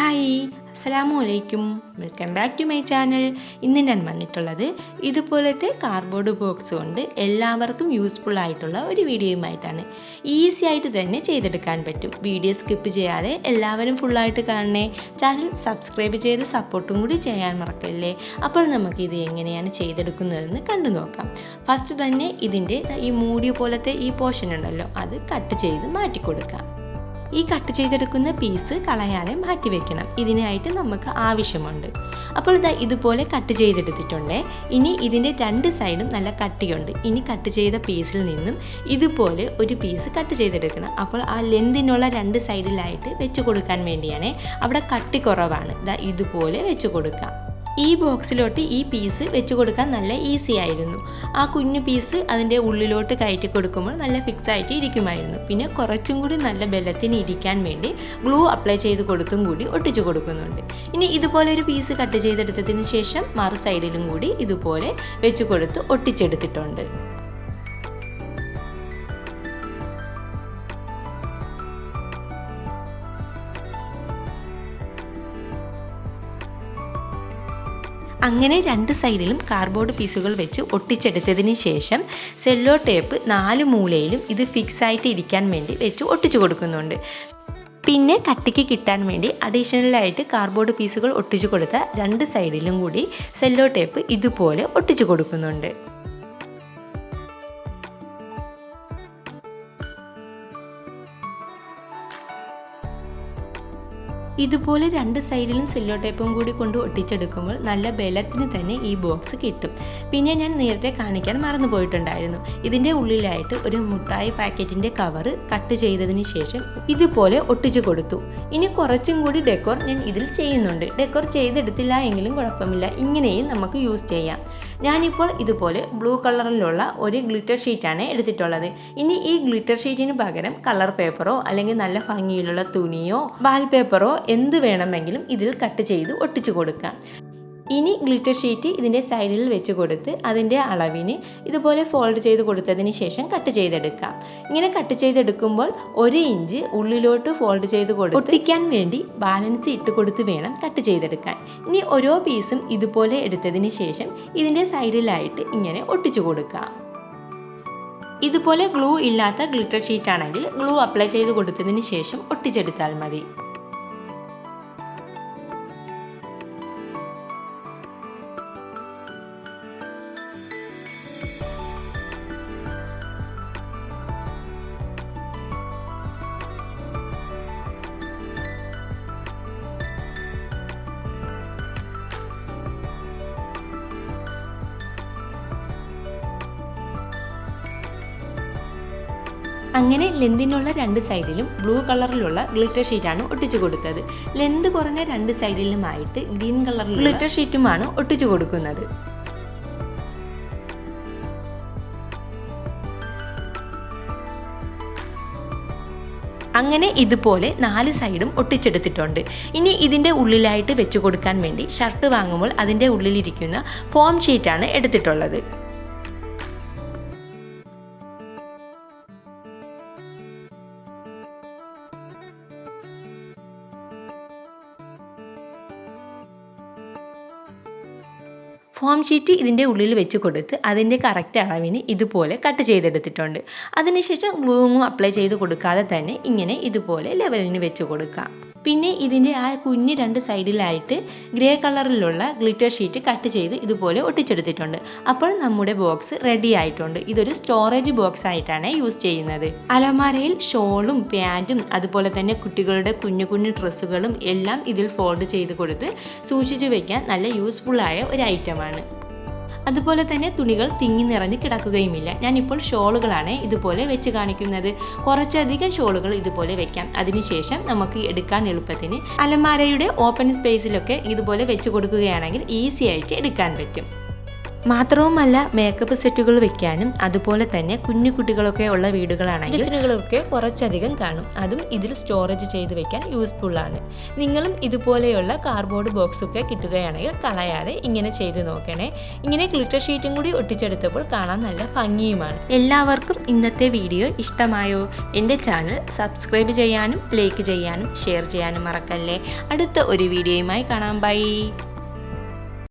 Hi അസ്സലാമു അലൈക്കും welcome back to my channel. ഇന്ന് ഞാൻ വന്നിട്ടുള്ളത് ഇതുപോലത്തെ കാർഡ്ബോർഡ് ബോക്സ് കൊണ്ട് എല്ലാവർക്കും യൂസ്ഫുൾ ആയിട്ടുള്ള ഒരു വീഡിയോയുമായിട്ടാണ്. ഈസി ആയിട്ട് തന്നെ ചെയ്തെടുക്കാൻ പറ്റും. വീഡിയോ സ്കിപ്പ് ചെയ്യാതെ എല്ലാവരും ഫുള്ളായിട്ട് കാണണേ. ചാനൽ സബ്സ്ക്രൈബ് ചെയ്ത് സപ്പോർട്ടും കൂടി ചെയ്യാൻ മറക്കല്ലേ? അപ്പോൾ നമുക്ക് ഇത് എങ്ങനെയാണ് ചെയ്തെടുക്കുന്നതെന്ന് കണ്ടു നോക്കാം. ഫസ്റ്റ് തന്നെ ഇതിന്റെ ഈ മൂടി പോലത്തെ ഈ പോർഷൻ ഉണ്ടല്ലോ അത് കട്ട് ചെയ്ത് മാറ്റി കൊടുക്കാം ഈ കട്ട് ചെയ്തെടുക്കുന്ന പീസ് കളയാതെ മാറ്റി വെക്കണം. ഇതിനായിട്ട് നമുക്ക് ആവശ്യമുണ്ട്. അപ്പോൾ ഇതാ ഇതുപോലെ കട്ട് ചെയ്തെടുത്തിട്ടുണ്ട്. ഇനി ഇതിന്റെ രണ്ട് സൈഡും നല്ല കട്ടിയുണ്ട്. ഇനി കട്ട് ചെയ്ത പീസിൽ നിന്നും ഇതുപോലെ ഒരു പീസ് കട്ട് ചെയ്തെടുക്കണം. അപ്പോൾ ആ ലെന്തിനുള്ള രണ്ട് സൈഡിലായിട്ട് വെച്ച് കൊടുക്കാൻ വേണ്ടിയാണ്. അവിടെ കട്ടി കുറവാണ്. ഇതാ ഇതുപോലെ വെച്ച് കൊടുക്കാം. ഈ ബോക്സിലോട്ട് ഈ പീസ് വെച്ച് കൊടുക്കാൻ നല്ല ഈസി ആയിരുന്നു. ആ കുഞ്ഞു പീസ് അതിന്റെ ഉള്ളിലോട്ട് കയറ്റി കൊടുക്കുമ്പോൾ നല്ല ഫിക്സ് ആയിട്ട് ഇരിക്കുമായിരുന്നു. പിന്നെ കുറച്ചും കൂടി നല്ല ബലത്തിന് ഇരിക്കാൻ വേണ്ടി ഗ്ലൂ അപ്ലൈ ചെയ്ത് കൊടുത്തും കൂടി ഒട്ടിച്ചു കൊടുക്കുന്നുണ്ട്. ഇനി ഇതുപോലെ ഒരു പീസ് കട്ട് ചെയ്തെടുത്തതിന് ശേഷം മറു സൈഡിലും കൂടി ഇതുപോലെ വെച്ച് കൊടുത്ത് ഒട്ടിച്ചെടുത്തിട്ടുണ്ട്. അങ്ങനെ രണ്ട് സൈഡിലും കാർഡ്ബോർഡ് പീസുകൾ വെച്ച് ഒട്ടിച്ചെടുത്തതിന് ശേഷം സെല്ലോ ടേപ്പ് നാല് മൂലയിലും ഇത് ഫിക്സ് ആയിട്ട് ഇരിക്കാൻ വേണ്ടി വെച്ച് ഒട്ടിച്ചു കൊടുക്കുന്നുണ്ട്. പിന്നെ കട്ടിക്ക് കിട്ടാൻ വേണ്ടി അഡീഷണലായിട്ട് കാർഡ്ബോർഡ് പീസുകൾ ഒട്ടിച്ചു കൊടുത്ത രണ്ട് സൈഡിലും കൂടി സെല്ലോ ടേപ്പ് ഇതുപോലെ ഒട്ടിച്ചു കൊടുക്കുന്നുണ്ട്. ഇതുപോലെ രണ്ട് സൈഡിലും സില്ലോ ടേപ്പും കൂടി കൊണ്ട് ഒട്ടിച്ചെടുക്കുമ്പോൾ നല്ല ബലത്തിന് തന്നെ ഈ ബോക്സ് കിട്ടും. പിന്നെ ഞാൻ നേരത്തെ കാണിക്കാൻ മറന്നു പോയിട്ടുണ്ടായിരുന്നു. ഇതിന്റെ ഉള്ളിലായിട്ട് ഒരു മുട്ടായി പാക്കറ്റിന്റെ കവറ് കട്ട് ചെയ്തതിന് ശേഷം ഇതുപോലെ ഒട്ടിച്ചു കൊടുത്തു. ഇനി കുറച്ചും കൂടി ഡെക്കോർ ഞാൻ ഇതിൽ ചെയ്യുന്നുണ്ട്. ഡെക്കോർ ചെയ്തെടുത്തില്ല എങ്കിലും കുഴപ്പമില്ല. ഇങ്ങനെയും നമുക്ക് യൂസ് ചെയ്യാം. ഞാനിപ്പോൾ ഇതുപോലെ ബ്ലൂ കളറിലുള്ള ഒരു ഗ്ലിറ്റർ ഷീറ്റാണ് എടുത്തിട്ടുള്ളത്. ഇനി ഈ ഗ്ലിറ്റർ ഷീറ്റിന് പകരം കളർ പേപ്പറോ അല്ലെങ്കിൽ നല്ല ഭംഗിയിലുള്ള തുണിയോ വാൾ പേപ്പറോ എന്ത് വേണമെങ്കിലും ഇതിൽ കട്ട് ചെയ്ത് ഒട്ടിച്ചു കൊടുക്കാം. ഇനി ഗ്ലിറ്റർ ഷീറ്റ് ഇതിന്റെ സൈഡിൽ വെച്ച് കൊടുത്ത് അതിന്റെ അളവിന് ഇതുപോലെ ഫോൾഡ് ചെയ്ത് കൊടുത്തതിന് ശേഷം കട്ട് ചെയ്തെടുക്കാം. ഇങ്ങനെ കട്ട് ചെയ്തെടുക്കുമ്പോൾ ഒരു ഇഞ്ച് ഉള്ളിലോട്ട് ഫോൾഡ് ചെയ്ത് കൊടുത്ത് ഒട്ടിക്കാൻ വേണ്ടി ബാലൻസ് ഇട്ട് കൊടുത്ത് വേണം കട്ട് ചെയ്തെടുക്കാൻ. ഇനി ഓരോ പീസും ഇതുപോലെ എടുത്തതിന് ശേഷം ഇതിന്റെ സൈഡിലായിട്ട് ഇങ്ങനെ ഒട്ടിച്ചു കൊടുക്കാം. ഇതുപോലെ ഗ്ലൂ ഇല്ലാത്ത ഗ്ലിറ്റർ ഷീറ്റ് ആണെങ്കിൽ ഗ്ലൂ അപ്ലൈ ചെയ്ത് കൊടുത്തതിന് ശേഷം ഒട്ടിച്ചെടുത്താൽ മതി. അങ്ങനെ ലെന്തിനുള്ള രണ്ട് സൈഡിലും ബ്ലൂ കളറിലുള്ള ഗ്ലിറ്റർ ഷീറ്റാണ് ഒട്ടിച്ചു കൊടുത്തത്. ലെന്ത് കുറഞ്ഞ രണ്ട് സൈഡിലുമായിട്ട് ഗ്രീൻ കളറിൽ ഗ്ലിറ്റർ ഷീറ്റുമാണ് ഒട്ടിച്ചു കൊടുക്കുന്നത്. അങ്ങനെ ഇതുപോലെ നാല് സൈഡും ഒട്ടിച്ചെടുത്തിട്ടുണ്ട്. ഇനി ഇതിന്റെ ഉള്ളിലായിട്ട് വെച്ചു കൊടുക്കാൻ വേണ്ടി ഷർട്ട് വാങ്ങുമ്പോൾ അതിന്റെ ഉള്ളിലിരിക്കുന്ന ഫോം ഷീറ്റാണ് എടുത്തിട്ടുള്ളത്. ഫോം ഷീറ്റ് ഇതിന്റെ ഉള്ളിൽ വെച്ച് കൊടുത്ത് അതിന്റെ കറക്റ്റ് അളവിന് ഇതുപോലെ കട്ട് ചെയ്തെടുത്തിട്ടുണ്ട്. അതിനുശേഷം ഗ്ലൂങ്ങും അപ്ലൈ ചെയ്ത് കൊടുക്കാതെ തന്നെ ഇങ്ങനെ ഇതുപോലെ ലെവലിന് വെച്ച് കൊടുക്കാം. പിന്നെ ഇതിന്റെ ആ കുഞ്ഞ് രണ്ട് സൈഡിലായിട്ട് ഗ്രേ കളറിലുള്ള ഗ്ലിറ്റർ ഷീറ്റ് കട്ട് ചെയ്ത് ഇതുപോലെ ഒട്ടിച്ചെടുത്തിട്ടുണ്ട്. അപ്പോൾ നമ്മുടെ ബോക്സ് റെഡി ആയിട്ടുണ്ട്. ഇതൊരു സ്റ്റോറേജ് ബോക്സ് ആയിട്ടാണ് യൂസ് ചെയ്യുന്നത്. അലമാരയിൽ ഷോളും പാന്റും അതുപോലെ തന്നെ കുട്ടികളുടെ കുഞ്ഞു കുഞ്ഞു ഡ്രസ്സുകളും എല്ലാം ഇതിൽ ഫോൾഡ് ചെയ്ത് കൊടുത്ത് സൂക്ഷിച്ചു വയ്ക്കാൻ നല്ല യൂസ്ഫുള്ളായ ഒരു ഐറ്റമാണ് അതുപോലെ തന്നെ തുണികൾ തിങ്ങി നിറഞ്ഞ് കിടക്കുകയുമില്ല. ഞാനിപ്പോൾ ഷോളുകളാണ് ഇതുപോലെ വെച്ച് കാണിക്കുന്നത്. കുറച്ചധികം ഷോളുകൾ ഇതുപോലെ വെക്കാം. അതിനുശേഷം നമുക്ക് എടുക്കാൻ എളുപ്പത്തിന് അലമാരയുടെ ഓപ്പൺ സ്പേസിലൊക്കെ ഇതുപോലെ വെച്ച് കൊടുക്കുകയാണെങ്കിൽ ഈസി ആയിട്ട് എടുക്കാൻ പറ്റും. മാത്രവുമല്ല മേക്കപ്പ് സെറ്റുകൾ വെക്കാനും അതുപോലെ തന്നെ കുഞ്ഞു കുട്ടികളൊക്കെ ഉള്ള വീടുകളാണെങ്കിൽ കിച്ചണുകളൊക്കെ കുറച്ചധികം കാണും. അതും ഇതിൽ സ്റ്റോറേജ് ചെയ്ത് വെക്കാൻ യൂസ്ഫുൾ ആണ്. നിങ്ങളും ഇതുപോലെയുള്ള കാർഡ്ബോർഡ് ബോക്സ് ഒക്കെ കിട്ടുകയാണെങ്കിൽ കളയാതെ ഇങ്ങനെ ചെയ്ത് നോക്കണേ. ഇങ്ങനെ ഗ്ലിറ്റർ ഷീറ്റും കൂടി ഒട്ടിച്ചെടുത്തപ്പോൾ കാണാൻ നല്ല ഭംഗിയുമാണ്. എല്ലാവർക്കും ഇന്നത്തെ വീഡിയോ ഇഷ്ടമായോ? എന്റെ ചാനൽ സബ്സ്ക്രൈബ് ചെയ്യാനും ലൈക്ക് ചെയ്യാനും ഷെയർ ചെയ്യാനും മറക്കല്ലേ. അടുത്ത ഒരു വീഡിയോയുമായി കാണാം. ബൈ